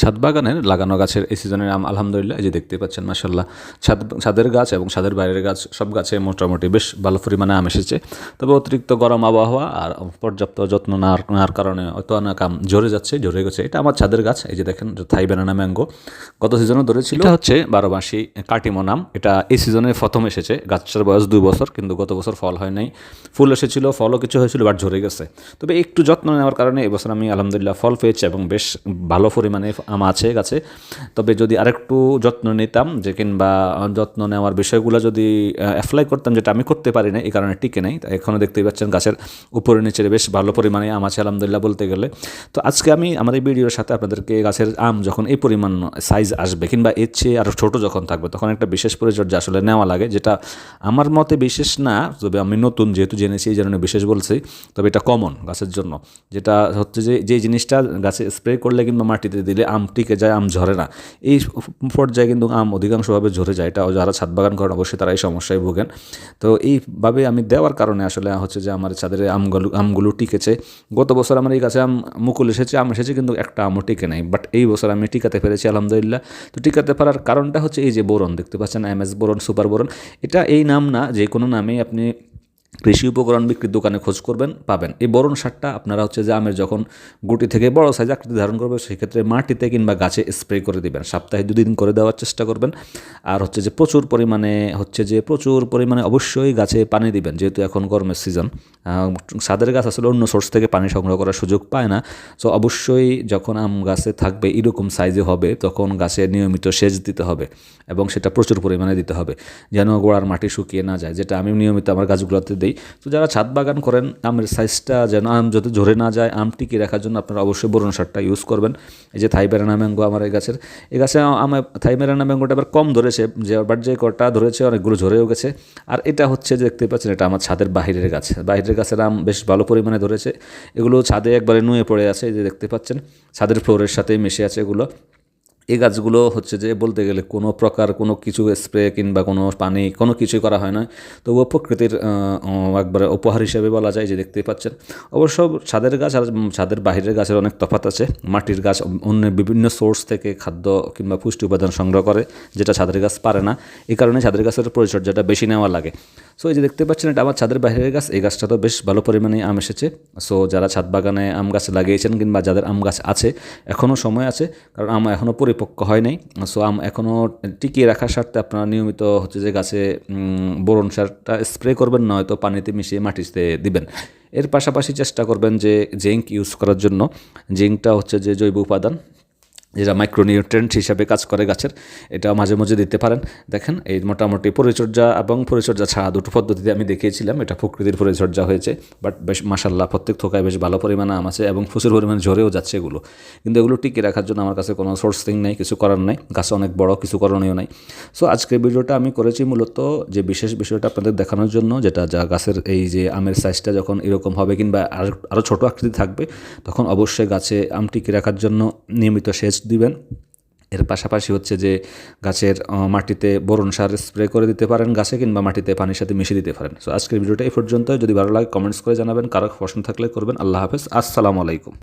ছাদ বাগানের লাগানো গাছের এই সিজনের আম, আলহামদুলিল্লাহ, এই যে দেখতে পাচ্ছেন মাসাল্লাহ ছাদ, ছাদের গাছ এবং ছাদের বাইরের গাছ, সব গাছে মোটামুটি বেশ ভালো পরিমাণে আম এসেছে। তবে অতিরিক্ত গরম আবহাওয়া আর পর্যাপ্ত যত্ন নেওয়ার কারণে হয়তো অনেক আম ঝরে যাচ্ছে, ঝরে গেছে। এটা আমার ছাদের গাছ, এই যে দেখেন থাই ব্যানানা ম্যাঙ্গো। গত সিজনে ধরেছিল এটা হচ্ছে বারো মাসি কাটিমো নাম। এটা এই সিজনে প্রথম এসেছে। গাছটার বয়স দুই বছর, কিন্তু গত বছর ফল হয় নাই। ফুল এসেছিল, ফলও কিছু হয়েছিল, বাট ঝরে গেছে। তবে একটু যত্ন নেওয়ার কারণে এবছর আমি আলহামদুলিল্লাহ ফল পেয়েছি এবং বেশ ভালো পরিমাণে আম আছে গাছে তবে যদি আরেকটু যত্ন নিতাম, যে কিংবা যত্ন নেওয়ার বিষয়গুলো যদি অ্যাপ্লাই করতাম, যেটা আমি করতে পারি না এই কারণে টিকে নেই। এখনও দেখতেই পাচ্ছেন গাছের উপরে নিচে বেশ ভালো পরিমাণে আম আছে, আলহামদুলিল্লাহ বলতে গেলে। তো আজকে আমি আমার এই ভিডিওর সাথে আপনাদেরকে গাছের আম যখন এই পরিমাণ সাইজ আসবে, কিংবা এর চেয়ে আরও ছোটো যখন থাকবে, তখন একটা বিশেষ পরিচর্যা আসলে নেওয়া লাগে, যেটা আমার মতে বিশেষ না, তবে আমি নতুন যেহেতু জেনেছি, এই জন্য বিশেষ বলছি, তবে এটা কমন গাছের জন্য। যেটা হচ্ছে যে যে জিনিসটা গাছে স্প্রে করলে কিংবা মাটিতে দিলে আম টিকে যায়, আম ঝরে না। এই পর্যায়ে কিন্তু আম অধিকাংশভাবে ঝরে যায়। এটা যারা ছাদ বাগান করেন, অবশ্যই তারা এই সমস্যায় ভোগেন। তো এইভাবে আমি দেওয়ার কারণে আসলে হচ্ছে যে আমার ছাদের আমগুলো আমগুলো টিকেছে। গত বছর আমার এই গাছে আম, মুকুল এসেছে, আম এসেছে কিন্তু একটা আমও টিকে নাই। বাট এই বছর আমি টিকাতে পেরেছি, আলহামদুলিল্লাহ। তো টিকাতে পারার কারণটা হচ্ছে এই যে বোরন, দেখতে পাচ্ছেন M S boron, super boron. এটা এই নাম না, যে কোনো নামেই আপনি কৃষি উপকরণ বিক্রির দোকানে খোঁজ করবেন, পাবেন। এই বরণ সারটা আপনারা হচ্ছে যে আমের যখন গুটি থেকে বড় সাইজ আকৃতি ধারণ করবে সেক্ষেত্রে মাটিতে কিংবা গাছে স্প্রে করে দিবেন। সপ্তাহে দুদিন করে দেওয়ার চেষ্টা করবেন। আর হচ্ছে যে প্রচুর পরিমাণে, হচ্ছে যে প্রচুর পরিমাণে অবশ্যই গাছে পানি দিবেন, যেহেতু এখন গরমের সিজন সাদের গাছ আসলে অন্য সোর্স থেকে পানি সংগ্রহ করার সুযোগ পায় না। সো অবশ্যই যখন আম গাছে থাকবে এরকম সাইজে হবে, তখন গাছে নিয়মিত সেচ দিতে হবে এবং সেটা প্রচুর পরিমাণে দিতে হবে, যেন গোড়ার মাটি শুকিয়ে না যায়। যেটা আমি নিয়মিত আমার গাছগুলোতে দিই। তো যারা ছাদ বাগান করেন, আমের সাইজটা যেন আম যাতে ঝরে না যায়, আম টিকিয়ে রাখার জন্য আপনারা অবশ্যই বরুণ সারটা ইউজ করবেন। এই যে থাই বেরানা ম্যাঙ্গো আমার এই গাছের, এই গাছে আমার থাই বেরানা ম্যাঙ্গোটা এবার কম ধরেছে, যে বাট যে কটা ধরেছে অনেকগুলো ঝরেও গেছে। আর এটা হচ্ছে যে দেখতে পাচ্ছেন, এটা আমার ছাদের বাহিরের গাছ। বাহিরের গাছের আম বেশ ভালো পরিমাণে ধরেছে। এগুলো ছাদে একবারে নুয়ে পড়ে আছে যে দেখতে পাচ্ছেন। ছাদের ফ্লোরের সাথে মিশে আছে এগুলো। এই গাছগুলো হচ্ছে যে বলতে গেলে কোনো প্রকার কোনো কিছু স্প্রে কিংবা কোনো পানি কোনো কিছুই করা হয় না। তবুও প্রকৃতির একবারে উপহার হিসেবে বলা যায় যে দেখতেই পাচ্ছেন। অবশ্য ছাদের গাছ আর ছাদের বাহিরের গাছের অনেক তফাত আছে। মাটির গাছ অন্য বিভিন্ন সোর্স থেকে খাদ্য কিংবা পুষ্টি উপাদান সংগ্রহ করে, যেটা ছাদের গাছ পারে না। এই কারণে ছাদের গাছের পরিচর্যাটা বেশি নেওয়া লাগে। সো এই যে দেখতে পাচ্ছেন এটা আমার ছাদের বাইরের গাছ। এই গাছটা তো বেশ ভালো পরিমাণে আম এসেছে। সো যারা ছাদ বাগানে আম গাছ লাগিয়েছেন কিংবা যাদের আম গাছ আছে এখনও সময় আছে। কারণ আম এখনও পরিপক্ক হয় নাই। সো আম এখনও টিকিয়ে রাখার স্বার্থে আপনারা নিয়মিত হচ্ছে যে গাছে বোরন সারটা স্প্রে করবেন, না হয়তো পানিতে মিশিয়ে মাটিতে দিবেন। এর পাশাপাশি চেষ্টা করবেন যে জিঙ্ক ইউজ করার জন্য। জিঙ্কটা হচ্ছে যে জৈব উপাদান। যেটা মাইক্রোনিউট্রেন্ট হিসাবে কাজ করে গাছের। এটা মাঝে মাঝে দিতে পারেন। দেখেন, এই মোটামুটি পরিচর্যা এবং পরিচর্যা ছাড়া দুটো পদ্ধতিতে আমি দেখিয়েছিলাম। এটা প্রকৃতির পরিচর্যা হয়েছে বাট বেশ মাসাল্লাহ প্রত্যেক থোকায় বেশ ভালো পরিমাণে আম আছে এবং প্রচুর পরিমাণে ঝরেও যাচ্ছে এগুলো। কিন্তু এগুলো টিকে রাখার জন্য আমার কাছে কোনো সোর্সিং নেই, কিছু করার নাই। গাছ অনেক বড়, কিছু করণীয় নাই। সো আজকের ভিডিওটা আমি করেছি মূলত যে বিশেষ বিষয়টা আপনাদের দেখানোর জন্য, যেটা যা গাছের এই যে আমের সাইজটা যখন এরকম হবে কিংবা আর আরও ছোটো আকৃতি থাকবে, তখন অবশ্যই গাছে আম টিকে রাখার জন্য নিয়মিত সেচ দিবেন। এর পাশাপাশি হচ্ছে যে গাছের মাটিতে বরুণ সার স্প্রে করে দিতে পারেন গাছে কিংবা মাটিতে পানির সাথে মিশিয়ে দিতে পারেন। সো আজকের ভিডিওটা এই পর্যন্ত যদি ভালো লাগে কমেন্টস করে জানাবেন। কারও প্রশ্ন থাকলে করবেন। আল্লাহ হাফেজ। আসসালামু আলাইকুম।